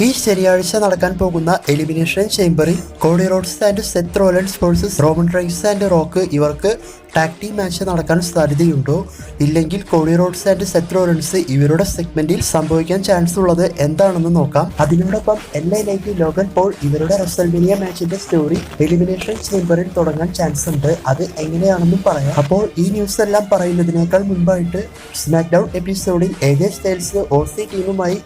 ഈ ശനിയാഴ്ച നടക്കാൻ പോകുന്ന എലിമിനേഷൻ ചേംബറിൽ Cody Rhodes and Seth Rollins versus Roman Reigns and Rock ഇവർക്ക് ടാക്ടി മാച്ച് നടക്കാൻ സാധ്യതയുണ്ടോ? ഇല്ലെങ്കിൽ Cody Rhodes and Seth Rollins ഇവരുടെ സെഗ്മെന്റിൽ സംഭവിക്കാൻ ചാൻസ് ഉള്ളത് എന്താണെന്ന് നോക്കാം. അതിനോടൊപ്പം എൽ ലോകൻ പോൾ ഇവരുടെ റെസൽമിനിയ മാച്ചിന്റെ സ്റ്റോറി എലിമിനേഷൻ ചേംബറിൽ തുടങ്ങാൻ ചാൻസ് ഉണ്ട്. അത് എങ്ങനെയാണെന്നും പറയാം. അപ്പോൾ ഈ ന്യൂസ് എല്ലാം പറയുന്നതിനേക്കാൾ മുൻപായിട്ട് സ്മാക്ഡൌൺ ഡൗൺ എപ്പിസോഡിൽ എജെ സ്റ്റൈൽസ് ഓസി ടീമുമായി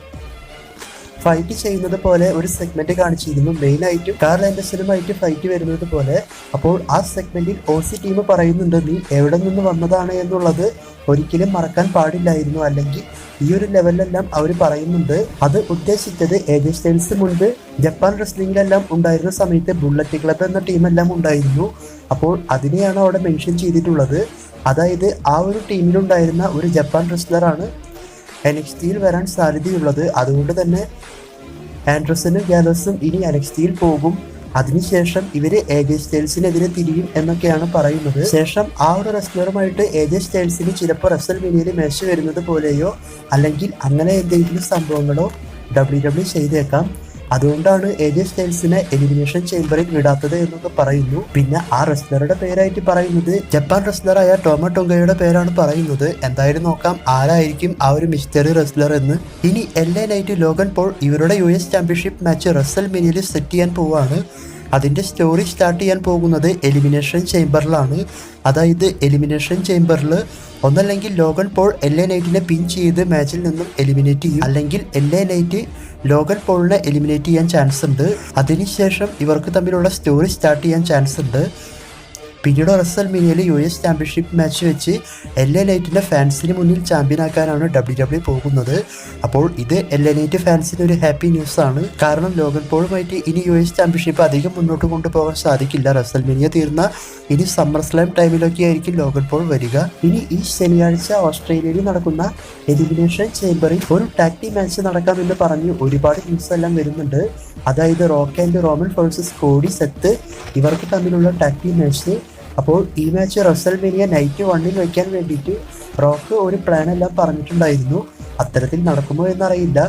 ഫൈറ്റ് ചെയ്യുന്നത് പോലെ ഒരു സെഗ്മെന്റ് കാണിച്ചിരുന്നു. മെയിൻ ആയിട്ടും കാർ ആൻഡർസനുമായിട്ട് ഫൈറ്റ് വരുന്നത് പോലെ. അപ്പോൾ ആ സെഗ്മെന്റിൽ ഒ സി ടീം പറയുന്നുണ്ട് നീ എവിടെ നിന്ന് വന്നതാണ് എന്നുള്ളത് ഒരിക്കലും മറക്കാൻ പാടില്ലായിരുന്നു. അല്ലെങ്കിൽ ഈ ഒരു ലെവലിലെല്ലാം അവർ പറയുന്നുണ്ട്. അത് ഉദ്ദേശിച്ചത് ഏജസ്റ്റൈൽസ് മുൻപ് ജപ്പാൻ റെസ്ലിംഗിലെല്ലാം ഉണ്ടായിരുന്ന സമയത്ത് ബുള്ളറ്റ് ക്ലബ് എന്ന ടീമെല്ലാം ഉണ്ടായിരുന്നു. അപ്പോൾ അതിനെയാണ് അവിടെ മെൻഷൻ ചെയ്തിട്ടുള്ളത്. അതായത് ആ ഒരു ടീമിലുണ്ടായിരുന്ന ഒരു ജപ്പാൻ റെസ്ലറാണ് എനക്സ്റ്റിയിൽ വരാൻ സാധ്യതയുള്ളത് അതുകൊണ്ട് തന്നെ ആൻഡ്രസനും ഗാലസും ഇനി എനക്സ്റ്റിയിൽ പോകും. അതിനുശേഷം ഇവർ ഏജെ സ്റ്റൈൽസിനെതിരെ തിരിയും എന്നൊക്കെയാണ് പറയുന്നത്. ശേഷം ആ ഒരു റെസ്ലറുമായിട്ട് ഏജെ സ്റ്റൈൽസിന് ചിലപ്പോൾ റെസൽ മീനിയയിൽ മേശ വരുന്നത് പോലെയോ അല്ലെങ്കിൽ അങ്ങനെ എന്തെങ്കിലും സംഭവങ്ങളോ ഡബ്ല്യു ഡബ്ല്യു ചെയ്തേക്കാം. അതുകൊണ്ടാണ് എജി സ്റ്റൈൽസിനെ എലിമിനേഷൻ ചേംബറിൽ വിടാത്തത് എന്നൊക്കെ പറയുന്നു. പിന്നെ ആ റെസ്ലറുടെ പേരായിട്ട് പറയുന്നത് ജപ്പാൻ റെസ്ലറായ ടോമ ടൊങ്കയുടെ പേരാണ് പറയുന്നത്. എന്തായാലും നോക്കാം ആരായിരിക്കും ആ ഒരു മിസ്റ്ററി റെസ്ലർ എന്ന്. ഇനി L A Knight Logan Paul ഇവരുടെ യു എസ് ചാമ്പ്യൻഷിപ്പ് മാച്ച് റസൽ മിനിയിൽ സെറ്റ് ചെയ്യാൻ പോവാണ്. അതിന്റെ സ്റ്റോറി സ്റ്റാർട്ട് ചെയ്യാൻ പോകുന്നത് എലിമിനേഷൻ ചേംബറിലാണ് അതായത് എലിമിനേഷൻ ചേംബറിൽ ഒന്നല്ലെങ്കിൽ ലോഗൻ പോൾ എൽ എ നൈറ്റിനെ പിൻ ചെയ്ത് മാച്ചിൽ നിന്നും എലിമിനേറ്റ് ചെയ്യും. അല്ലെങ്കിൽ എൽ എ നൈറ്റ് ലോഗൻ പോളിനെ എലിമിനേറ്റ് ചെയ്യാൻ ചാൻസ് ഉണ്ട്. അതിനുശേഷം ഇവർക്ക് തമ്മിലുള്ള സ്റ്റോറി സ്റ്റാർട്ട് ചെയ്യാൻ ചാൻസ് ഉണ്ട്. പിന്നീട് റസൽ മിനിയിൽ യു എസ് ചാമ്പ്യൻഷിപ്പ് മാച്ച് വെച്ച് എൽ എ നൈറ്റിന്റെ ഫാൻസിന് മുന്നിൽ ചാമ്പ്യനാക്കാനാണ് ഡബ്ല്യു ഡബ്ല്യു പോകുന്നത്. അപ്പോൾ ഇത് എൽ എ നൈറ്റ് ഫാൻസിന് ഒരു ഹാപ്പി ന്യൂസ് ആണ്. കാരണം ലോഗൻ പോളുമായിട്ട് ഇനി യു എസ് ചാമ്പ്യൻഷിപ്പ് അധികം മുന്നോട്ട് കൊണ്ടുപോകാൻ സാധിക്കില്ല. റസൽ മിനിയ തീർന്ന ഇനി സമ്മർ സ്ലാം ടൈമിലൊക്കെ ആയിരിക്കും ലോഗൻ പോൾ വരിക. ഇനി ഈ ശനിയാഴ്ച ഓസ്ട്രേലിയയിൽ നടക്കുന്ന എലിമിനേഷൻ ചേംബറിൽ ഒരു ടാക്ടി മാച്ച് നടക്കാമെന്ന് പറഞ്ഞ് ഒരുപാട് ന്യൂസ് എല്ലാം വരുന്നുണ്ട്. അതായത് Rock and Roman versus Cody Seth ഇവർക്ക് തമ്മിലുള്ള ടാക്ടി മാച്ച് അപ്പോൾ ഈ മാച്ച് റസൽ മേനിയ നൈറ്റ് വണ്ണിൽ വയ്ക്കാൻ വേണ്ടിയിട്ട് റോക്ക് ഒരു പ്ലാൻ എല്ലാം പറഞ്ഞിട്ടുണ്ടായിരുന്നു. അത്തരത്തിൽ നടക്കുമോ എന്നറിയില്ല.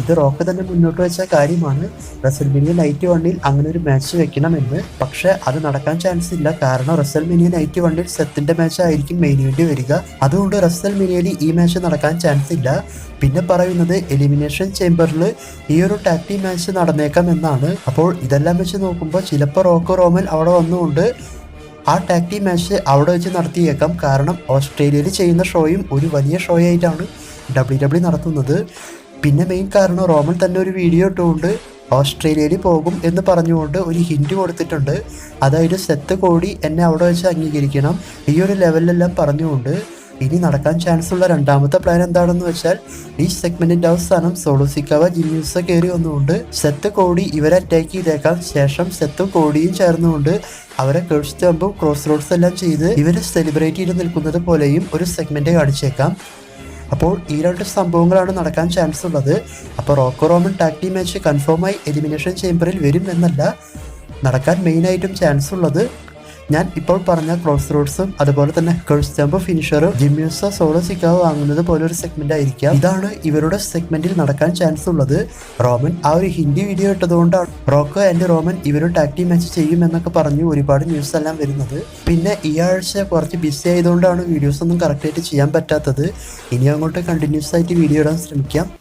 ഇത് റോക്ക് തന്നെ മുന്നോട്ട് വെച്ച കാര്യമാണ്. റസൽമിനിയ നൈറ്റ് വണ്ണിൽ അങ്ങനെ ഒരു മാച്ച് വെക്കണമെന്ന്. പക്ഷെ അത് നടക്കാൻ ചാൻസ് ഇല്ല. കാരണം റസൽമിനിയ നൈറ്റ് വണ്ണിൽ സെത്തിന്റെ മാച്ച് ആയിരിക്കും മെയിൻ വേണ്ടി വരിക. അതുകൊണ്ട് റസൽ റസൽമിനിയയിൽ ഈ മാച്ച് നടക്കാൻ ചാൻസ് ഇല്ല. പിന്നെ പറയുന്നത് എലിമിനേഷൻ ചേംബറിൽ ഈ ഒരു ടാക്ടി മാച്ച് നടന്നേക്കാം എന്നാണ്. അപ്പോൾ ഇതെല്ലാം വെച്ച് നോക്കുമ്പോൾ ചിലപ്പോൾ റോക്ക് റോമൻ അവിടെ വന്നുകൊണ്ട് ആ ടാക് ടീം മാച്ച് അവിടെ വെച്ച് നടത്തിയേക്കാം. കാരണം ഓസ്ട്രേലിയയിൽ ചെയ്യുന്ന ഷോയും ഒരു വലിയ ഷോ ആയിട്ടാണ് ഡബ്ല്യു ഡബ്ല്യു നടത്തുന്നത്. പിന്നെ മെയിൻ കാരണം റോമൻ തന്നെ ഒരു വീഡിയോ ഇട്ടുകൊണ്ട് ഓസ്ട്രേലിയയിൽ പോകും എന്ന് പറഞ്ഞുകൊണ്ട് ഒരു ഹിൻഡ് കൊടുത്തിട്ടുണ്ട്. അതായത് സെത്ത് കോടി എന്നെ അവിടെ വെച്ച് അംഗീകരിക്കണം. ഈ ഒരു ലെവലിലെല്ലാം പറഞ്ഞുകൊണ്ട് ഇനി നടക്കാൻ ചാൻസ് ഉള്ള രണ്ടാമത്തെ പ്ലാൻ എന്താണെന്ന് വെച്ചാൽ ഈ സെഗ്മെന്റിന്റെ അവസാനം സോളോസിക്കവ ജിമ്യൂസ കയറി വന്നുകൊണ്ട് സെത്ത് കോടി ഇവരെ അറ്റാക്ക് ചെയ്തേക്കാം. ശേഷം സെത്തും കോടിയും ചേർന്നുകൊണ്ട് അവരെ കേഴ്സ് ടെമ്പും ക്രോസ് റോഡ്സ് എല്ലാം ചെയ്ത് ഇവർ സെലിബ്രേറ്റ് ചെയ്ത് നിൽക്കുന്നത് പോലെയും ഒരു സെഗ്മെന്റ് കാണിച്ചേക്കാം. അപ്പോൾ ഈ രണ്ട് സംഭവങ്ങളാണ് നടക്കാൻ ചാൻസ് ഉള്ളത്. അപ്പോൾ റോക്കോ റോമൻ ടാക്ടി മാച്ച് കൺഫേം ആയി എലിമിനേഷൻ ചേംബറിൽ വരും എന്നല്ല നടക്കാൻ മെയിനായിട്ടും ചാൻസ് ഉള്ളത്. ഞാൻ ഇപ്പോൾ പറഞ്ഞ ക്രോസ് റോഡ്സും അതുപോലെ തന്നെ കഴ്സ്റ്റംബ് ഫിനിഷറും ജിമ്യൂസ സോളോ സിക്കാവ് വാങ്ങുന്നത് പോലെ ഒരു സെഗ്മെന്റ് ആയിരിക്കാം. ഇതാണ് ഇവരുടെ സെഗ്മെന്റിൽ നടക്കാൻ ചാൻസ് ഉള്ളത്. റോമൻ ആ ഒരു ഹിന്ദി വീഡിയോ ഇട്ടതുകൊണ്ടാണ് റോക്കോ ആൻഡ് റോമൻ ഇവരും ടാക്ടി മാച്ച് ചെയ്യും എന്നൊക്കെ പറഞ്ഞു ഒരുപാട് ന്യൂസ് എല്ലാം വരുന്നത്. പിന്നെ ഈ ആഴ്ച കുറച്ച് ബിസി ആയതുകൊണ്ടാണ് വീഡിയോസ് ഒന്നും കറക്റ്റ് ആയിട്ട് ചെയ്യാൻ പറ്റാത്തത്. ഇനി അങ്ങോട്ട് കണ്ടിന്യൂസ് ആയിട്ട് വീഡിയോ ഇടാൻ ശ്രമിക്കാം.